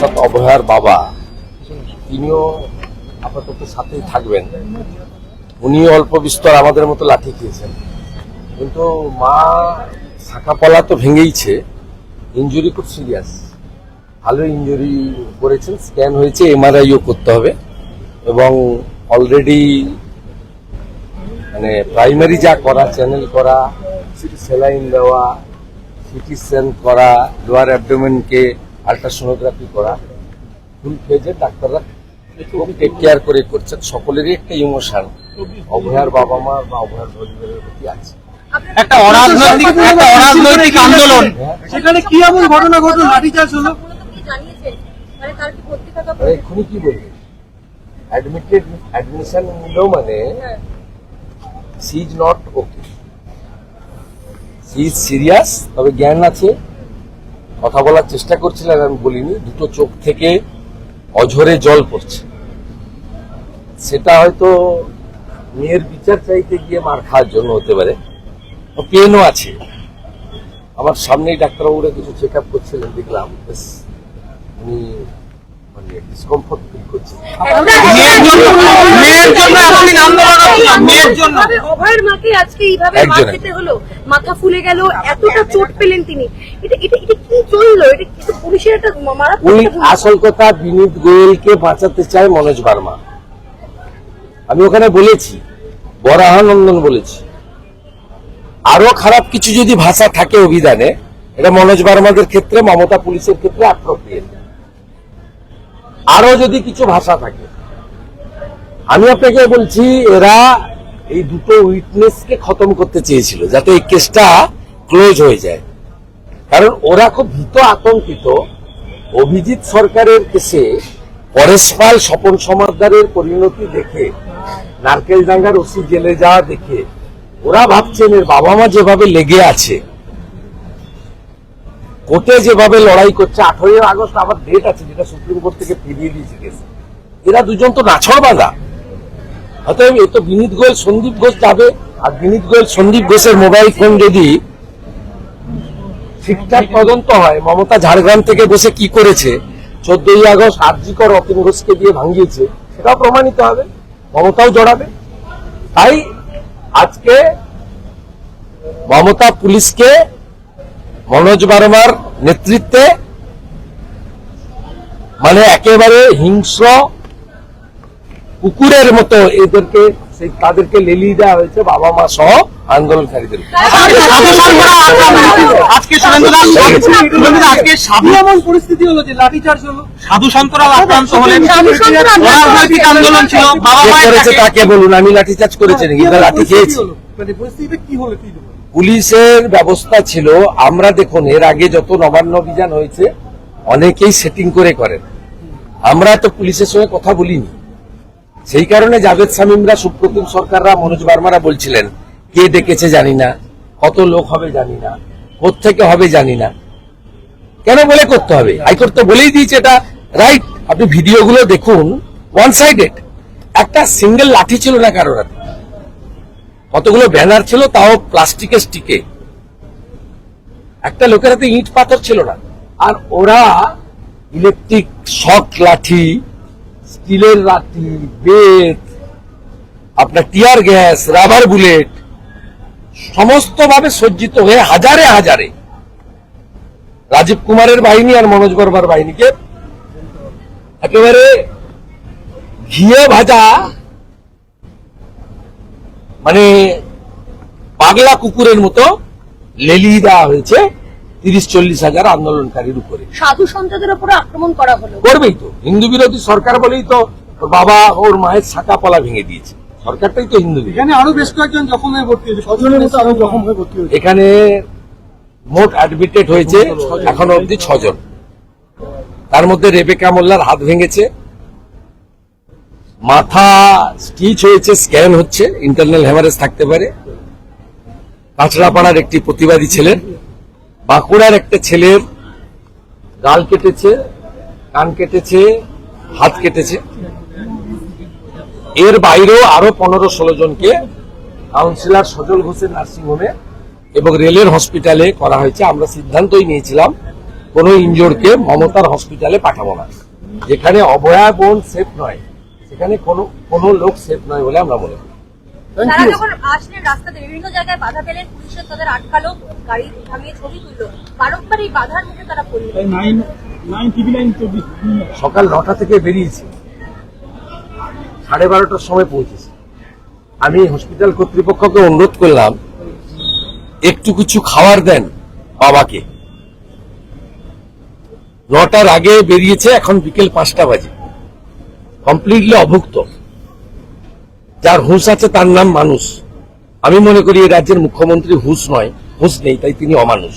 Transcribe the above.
অর্থাৎ অভয়ার বাবা, তিনিও আপাতত সাথেই থাকবেন। উনিও অল্প বিস্তর আমাদের মতো লাঠি খেয়েছেন। কিন্তু মা শাখাপলা তো ভেঙেইছে ইঞ্জুরি খুব সিরিয়াস ভালো ইঞ্জুরি করেছেন স্ক্যান হয়েছে এমআরআইও করতে হবে। এবং অলরেডি মানে প্রাইমারি যা করা চ্যানেল করা, সেলাইন দেওয়া সিটি স্ক্যান করা লোয়ার অ্যাবডোমেনকে আল্ট্রাসোনোগ্রাফি করা ফুল ফেজে ডাক্তাররা খুব টেক কেয়ার করে করছেন সকলেরই একটা ইমোশন অভয়ার বাবা মা বা অভয়ার পরিবারের প্রতি আছে। একটা অরাজনৈতিক একটা অরাজনৈতিক আন্দোলন। সেখানে কি এমন ঘটনা ঘটলো? লাঠিচার্জ হলো? মূলত কি জানিয়েছেন? মানে এক্ষুনি কি বলবে? অ্যাডমিটেড অ্যাডমিশন মানে she is not okay she is serious তবে জ্ঞান আছে। কথা বলার চেষ্টা করছিলেন আমি বলিনি দুটো চোখ থেকে অঝরে জল পড়ছে। সেটা হয়তো মেয়ের বিচার চাইতে গিয়ে মার খাওয়ার জন্য হতে পারে। পেনও আছে। আমার সামনেই ডাক্তারবাবুরা কিছু চেক আপ করছিলেন দেখলাম বেশ উনি মানে ডিসকমফোর্ট ফিল করছেন মেয়ের জন্য আজকে এইভাবে হলো? মাথা ফুলে গেল এতটা চোট পেলেন তিনি। এটা এটা এটা কি চলল? এটা কিন্তু পুলিশের একটা মারাত্মক উনি আসল কথা বিনীত গোয়েলকে বাঁচাতে চায় মনোজ বার্মা। আমি ওখানে বলেছি বরাহানন্দন বলেছি। আরও খারাপ কিছু যদি ভাষা থাকে অভিধানে এটা মনোজ বার্মাদের ক্ষেত্রে মমতা পুলিশের ক্ষেত্রে অ্যাপ্রোপ্রিয়েট আরও যদি কিছু ভাষা থাকে আমি আপনাকে বলছি এরা এই দুটো উইটনেসকে খতম করতে চেয়েছিল যাতে এই কেসটা ক্লোজ হয়ে যায়। কারণ ওরা খুব ভীত আতঙ্কিত। অভিজিৎ সরকারের কেসে পরেশ পাল, স্বপন সমাদ্দারের পরিণতি দেখে নারকেল ডাঙ্গার ওসি জেলে যাওয়া দেখে, ওরা ভাবছেন এর বাবা মা যেভাবে লেগে আছে, কোর্টে যেভাবে লড়াই করছে, আঠারোই আগস্ট আবার ডেট আছে যেটা সুপ্রিম কোর্ট থেকে ফিরিয়ে দিয়েছে কেস এরা দুজন তো নাছর বাঁধা অতএব এ তো বিনীত গোয়েল, সন্দীপ ঘোষ যাবে। আর বিনীত গোয়েল, সন্দীপ ঘোষের মোবাইল ফোন যদি ঠিকঠাক তদন্ত হয়, মমতা ঝাড়গ্রাম থেকে বসে কি করেছে? চোদ্দই আগস্ট আরজিকর অতীন ঘোষকে দিয়ে ভাঙিয়েছে, সেটাও প্রমাণিত হবে, মমতাও জড়াবে। তাই আজকে মমতা পুলিশকে মনোজ বার্মার নেতৃত্বে মানে একেবারে হিংস্র কুকুরের মতো এদেরকে সেই তাদেরকে লেলিয়ে দেওয়া হয়েছে বাবা মা সহ আন্দোলনকারীদের আজকে সুরেন্দ্র দাস সুরেন্দ্র দাস, আজকে সাধু এমন পরিস্থিতি হলো যে লাঠিচার্জ হলো সাধু সন্তরাও আক্রান্ত হলেন সাধু সন্তরা আক্রান্ত অরাজনৈতিক আন্দোলন ছিল বাবা করেছে তাকে বলুন আমি লাঠিচার্জ করেছি নাকি লাঠি খেয়েছি মানে পরিস্থিতিটা কি হলো কি পুলিশের ব্যবস্থা ছিল আমরা দেখুন এর আগে যত নবান্ন অভিযান হয়েছে অনেকেই সেটিং করে করেন আমরা তো পুলিশের সঙ্গে কথা বলিনি সেই কারণে জাভেদ সামিমরা সুপ্রতিম সরকাররা, মনোজ বার্মারা বলছিলেন, কে ডেকেছে জানি না, কত লোক হবে জানি না থেকে হবে জানি না। কেন বলে করতে হবে? হাইকোর্ট তো বলেই দিয়েছে এটা। রাইট, আপনি ভিডিওগুলো দেখুন ওয়ান সাইডেড একটা সিঙ্গেল লাঠি ছিল না কারোর হাতে। কতগুলো ব্যানার ছিল, তাও প্লাস্টিকের স্টিকে। একটা লোকের হাতে ইট পাথর ছিল না। আর ওরা ইলেকট্রিক শক লাঠি স্টিলের লাঠি, বেত, আপনার টিয়ার গ্যাস, রাবার বুলেট সমস্ত ভাবে সজ্জিত হয়ে হাজারে হাজারে রাজীব কুমারের বাহিনী আর মনোজ বর্মার বাহিনীকে একেবারে ঘিয়ে ভাজা মানে পাগলা কুকুরের মতো লেলিয়ে দেওয়া হয়েছে। তিরিশ চল্লিশ হাজার আন্দোলনকারীর উপরে। সাধু সন্তদের উপরে আক্রমণ করা হলো। করবেই তো। হিন্দু বিরোধী সরকার বলেই তো ওর বাবা ওর মায়ের শাখা পলা ভেঙে দিয়েছে। সরকারটাই তো হিন্দু এখানে আরও বেশ কয়েকজন জখম হয়ে ভর্তি হয়েছে। ছজনের মতো আরও জখম হয়ে ভর্তি হয়েছে। এখানে মোট অ্যাডমিটেড হয়েছে এখনও অবধি ছজন। তার মধ্যে রেবেকা মোল্লার হাত ভেঙেছে। মাথা স্টিচ হয়েছে স্ক্যান হচ্ছে। ইন্টারনাল হ্যামারেজ থাকতে পারে। কাঁচড়াপাড়ার একটি প্রতিবাদী ছেলের বাঁকুড়ার একটা ছেলের গাল কেটেছে, কান কেটেছে, হাত কেটেছে। এর বাইরেও আরও পনেরো ষোলো জনকে কাউন্সিলর সজল ঘোষের নার্সিংহোমে এবং রেলের হসপিটালে করা হয়েছে। আমরা সিদ্ধান্তই নিয়েছিলাম, কোনো ইনজোরকে মমতার হসপিটালে পাঠাবো না। যেখানে অভয়া বোন সেফ নয়, সেখানে কোনো কোনো লোক সেফ নয় বলে আমরা মনে করি। তারা যখন আসলেন রাস্তাতে বিভিন্ন জায়গায় বাধা পেলেন পুলিশের তাদের আটকালো গাড়ি থামিয়ে ছবি তুললো। বারংবার এই বাধার মুখে তারা পড়লেন। নাইন নাইন টিভি নাইন চব্বিশ সকাল নটা থেকে বেরিয়েছি। সাড়ে বারোটার সময় পৌঁছেছি। আমি হসপিটাল কর্তৃপক্ষকে অনুরোধ করলাম একটু কিছু খাবার দেন বাবাকে। নটার আগে বেরিয়েছে এখন বিকেল পাঁচটা বাজে। কমপ্লিটলি অভুক্ত। যার হুঁশ আছে তার নাম মানুষ আমি মনে করি এই রাজ্যের মুখ্যমন্ত্রী হুঁশ নয় হুঁশ নেই তাই তিনি অমানুষ